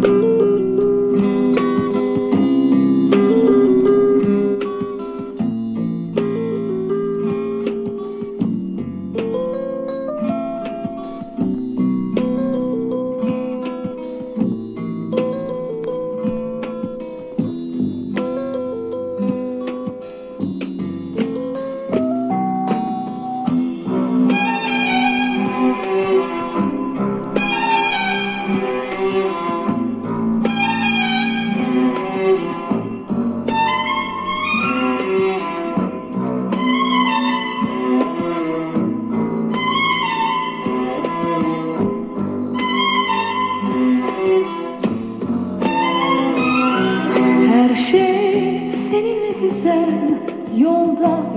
Her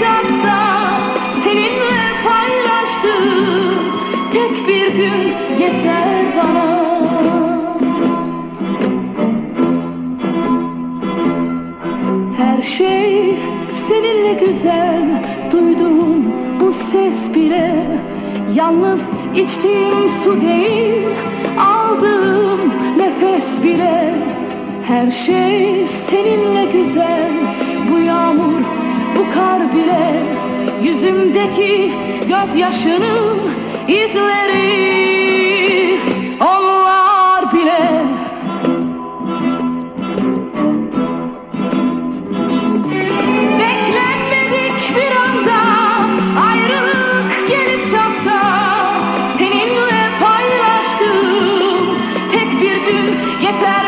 çatsa Seninle paylaştığım tek bir gün yeter bana. Her şey seninle güzel Duyduğum bu ses bile Yalnız içtiğim su değil Aldığım nefes bile. Her şey seninle güzel Bu yağmur, bu kar bile Yüzümdeki gözyaşının izleri. Onlar bile Beklenmedik bir anda ayrılık gelip çatsa Seninle paylaştığım tek bir gün yeter